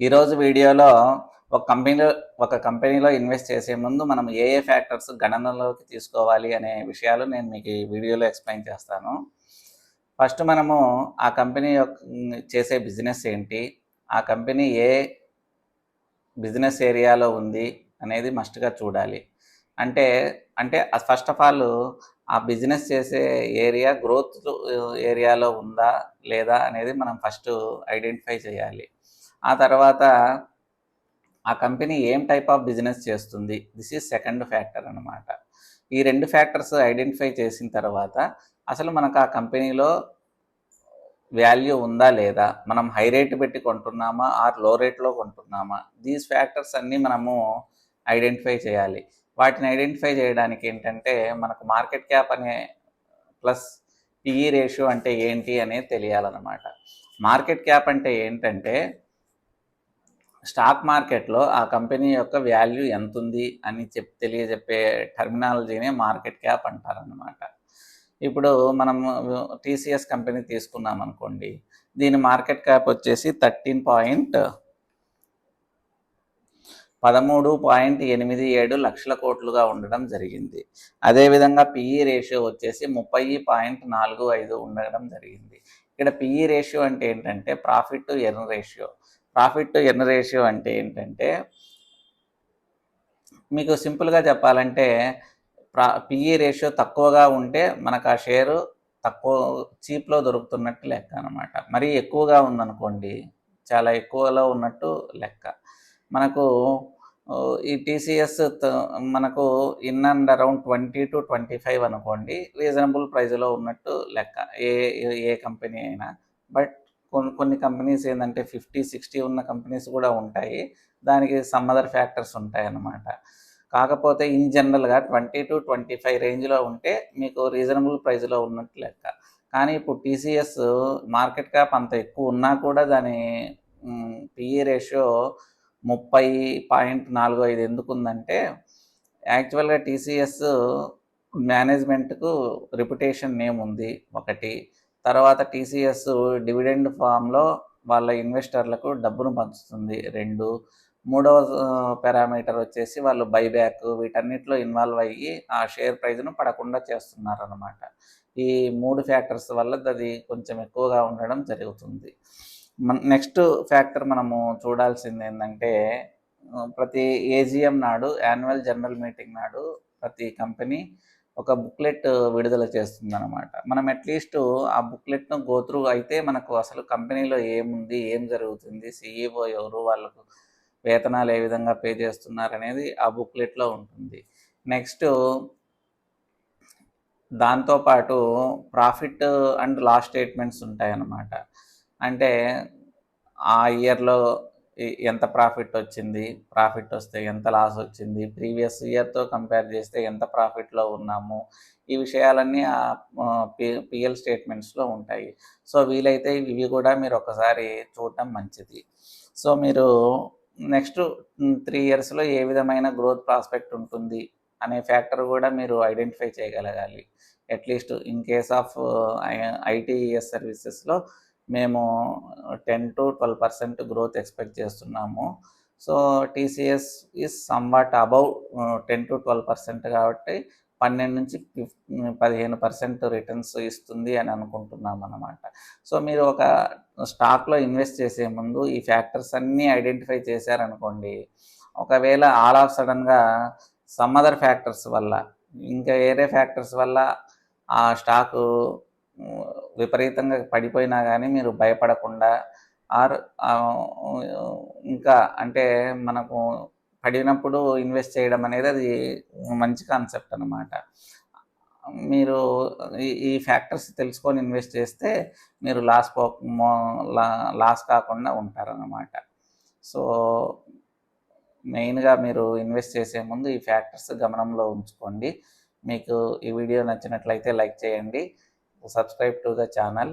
ఈరోజు వీడియోలో ఒక కంపెనీలో ఒక కంపెనీలో ఇన్వెస్ట్ చేసే ముందు మనం ఏ ఏ ఫ్యాక్టర్స్ గణనలోకి తీసుకోవాలి అనే విషయాలు నేను మీకు ఈ వీడియోలో ఎక్స్ప్లెయిన్ చేస్తాను. ఫస్ట్ మనము ఆ కంపెనీ యొక్క చేసే బిజినెస్ ఏంటి ఆ కంపెనీ ఏ బిజినెస్ ఏరియాలో ఉంది అనేది మస్ట్గా చూడాలి. అంటే అంటే ఫస్ట్ ఆఫ్ ఆల్ ఆ బిజినెస్ చేసే ఏరియా గ్రోత్ ఏరియాలో ఉందా లేదా అనేది మనం ఫస్ట్ ఐడెంటిఫై చేయాలి. ఆ తర్వాత ఆ కంపెనీ ఏం టైప్ ఆఫ్ బిజినెస్ చేస్తుంది? దిస్ ఈజ్ సెకండ్ ఫ్యాక్టర్ అనమాట ఈ రెండు ఫ్యాక్టర్స్ ఐడెంటిఫై చేసిన తర్వాత అసలు మనకు ఆ కంపెనీలో వాల్యూ ఉందా లేదా? మనం హై రేట్ పెట్టి కొంటున్నామా? ఆర్లో రేట్లో కొంటున్నామా? దీస్ ఫ్యాక్టర్స్ అన్నీ మనము ఐడెంటిఫై చేయాలి. వాటిని ఐడెంటిఫై చేయడానికి ఏంటంటే మనకు మార్కెట్ క్యాప్ అనే ప్లస్ పిఈ రేషియో అంటే ఏంటి అనేది తెలియాలన్నమాట. మార్కెట్ క్యాప్ అంటే ఏంటంటే స్టాక్ మార్కెట్లో ఆ కంపెనీ యొక్క వాల్యూ ఎంత ఉంది అని చెప్ తెలియజెప్పే టర్మినాలజీనే మార్కెట్ క్యాప్ అంటారనమాట ఇప్పుడు మనం టీసీఎస్ కంపెనీ తీసుకున్నాం అనుకోండి దీని మార్కెట్ క్యాప్ వచ్చేసి థర్టీన్ పాయింట్ పదమూడు పాయింట్ ఎనిమిది ఏడు లక్షల కోట్లుగా ఉండడం జరిగింది. అదేవిధంగా పిఈ రేషియో వచ్చేసి ముప్పై పాయింట్ నాలుగు ఐదు ఉండడం జరిగింది. ఇక్కడ పిఈ రేషియో అంటే ఏంటంటే profit to earn ratio profit to earn ratio అంటే ఏంటంటే మీకు సింపుల్గా చెప్పాలంటే ప్రా పిఈ రేషియో తక్కువగా ఉంటే మనకు ఆ షేరు తక్కువ చీప్లో దొరుకుతున్నట్టు లెక్క అనమాట మరీ ఎక్కువగా ఉందనుకోండి చాలా ఎక్కువలో ఉన్నట్టు లెక్క. మనకు ఈ టీసీఎస్ మనకు in and around twenty to twenty five అనుకోండి రీజనబుల్ ప్రైస్లో ఉన్నట్టు లెక్క ఏ ఏ కంపెనీ అయినా. బట్ కొన్ని కొన్ని కంపెనీస్ ఏంటంటే ఫిఫ్టీ సిక్స్టీ ఉన్న కంపెనీస్ కూడా ఉంటాయి. దానికి సమ్ అదర్ ఫ్యాక్టర్స్ ఉంటాయి అన్నమాట కాకపోతే ఇన్ జనరల్గా ట్వంటీ టు ట్వంటీ ఫైవ్ రేంజ్లో ఉంటే మీకు రీజనబుల్ ప్రైస్లో ఉన్నట్టు లెక్క. కానీ ఇప్పుడు టీసీఎస్ మార్కెట్ క్యాప్ అంత ఎక్కువ ఉన్నా కూడా దాని పిఈ రేషియో ముప్పై పాయింట్ నాలుగు ఐదు ఎందుకు ఉందంటే యాక్చువల్గా టీసీఎస్ మేనేజ్మెంట్కు రిప్యుటేషన్ నేమ్ ఉంది ఒకటి. తర్వాత టీసీఎస్ డివిడెండ్ ఫామ్లో వాళ్ళ ఇన్వెస్టర్లకు డబ్బును పంచుతుంది రెండు. మూడవ పారామీటర్ వచ్చేసి వాళ్ళు బైబ్యాక్ వీటన్నిటిలో ఇన్వాల్వ్ అయ్యి ఆ షేర్ ప్రైజ్ను పడకుండా చేస్తున్నారనమాట ఈ మూడు ఫ్యాక్టర్స్ వల్ల అది కొంచెం ఎక్కువగా ఉండడం జరుగుతుంది. నెక్స్ట్ ఫ్యాక్టర్ మనము చూడాల్సింది ఏంటంటే ప్రతి ఏజిఎం నాడు యాన్యువల్ జనరల్ మీటింగ్ నాడు ప్రతి కంపెనీ ఒక బుక్లెట్ విడుదల చేస్తుంది అనమాట మనం అట్లీస్ట్ ఆ బుక్లెట్ను గోత్రూ అయితే మనకు అసలు కంపెనీలో ఏముంది ఏం జరుగుతుంది సిఈఓ ఎవరు వాళ్ళకు వేతనాలు ఏ విధంగా పే చేస్తున్నారు అనేది ఆ బుక్లెట్లో ఉంటుంది. నెక్స్ట్ దాంతోపాటు ప్రాఫిట్ అండ్ లాస్ స్టేట్మెంట్స్ ఉంటాయన్నమాట. అంటే ఆ ఇయర్లో ఎంత ప్రాఫిట్ వచ్చింది? ప్రాఫిట్ వస్తే ఎంత లాస్ వచ్చింది? ప్రీవియస్ ఇయర్తో కంపేర్ చేస్తే ఎంత ప్రాఫిట్లో ఉన్నాము? ఈ విషయాలన్నీ ఆ పిఎల్ స్టేట్మెంట్స్లో ఉంటాయి. సో వీలైతే ఇవి కూడా మీరు ఒకసారి చూడటం మంచిది. సో మీరు నెక్స్ట్ త్రీ ఇయర్స్లో ఏ విధమైన గ్రోత్ ప్రాస్పెక్ట్ ఉంటుంది అనే ఫ్యాక్టర్ కూడా మీరు ఐడెంటిఫై చేయగలగాలి. At least in case of its సర్వీసెస్లో మేము ten to twelve percent growth expect చేస్తున్నాము. So TCS is somewhat above ten to twelve percent కాబట్టి పన్నెండు నుంచి పదిహేను పర్సెంట్ రిటర్న్స్ ఇస్తుంది అని అనుకుంటున్నాం అనమాట సో మీరు ఒక స్టాక్లో ఇన్వెస్ట్ చేసే ముందు ఈ ఫ్యాక్టర్స్ అన్నీ ఐడెంటిఫై చేశారనుకోండి ఒకవేళ ఆల్ ఆఫ్ సడన్గా సమ్ అదర్ ఫ్యాక్టర్స్ వల్ల ఇంకా వేరే ఫ్యాక్టర్స్ వల్ల ఆ స్టాకు విపరీతంగా పడిపోయినా కానీ మీరు భయపడకుండా ఆర్ ఇంకా అంటే మనకు పడినప్పుడు ఇన్వెస్ట్ చేయడం అనేది అది మంచి కాన్సెప్ట్ అనమాట మీరు ఈ ఫ్యాక్టర్స్ తెలుసుకొని ఇన్వెస్ట్ చేస్తే మీరు లాస్ పో లాస్ కాకుండా ఉంటారన్నమాట. సో మెయిన్గా మీరు ఇన్వెస్ట్ చేసే ముందు ఈ ఫ్యాక్టర్స్ గమనంలో ఉంచుకోండి. మీకు ఈ వీడియో నచ్చినట్లయితే లైక్ చేయండి. Subscribe to the channel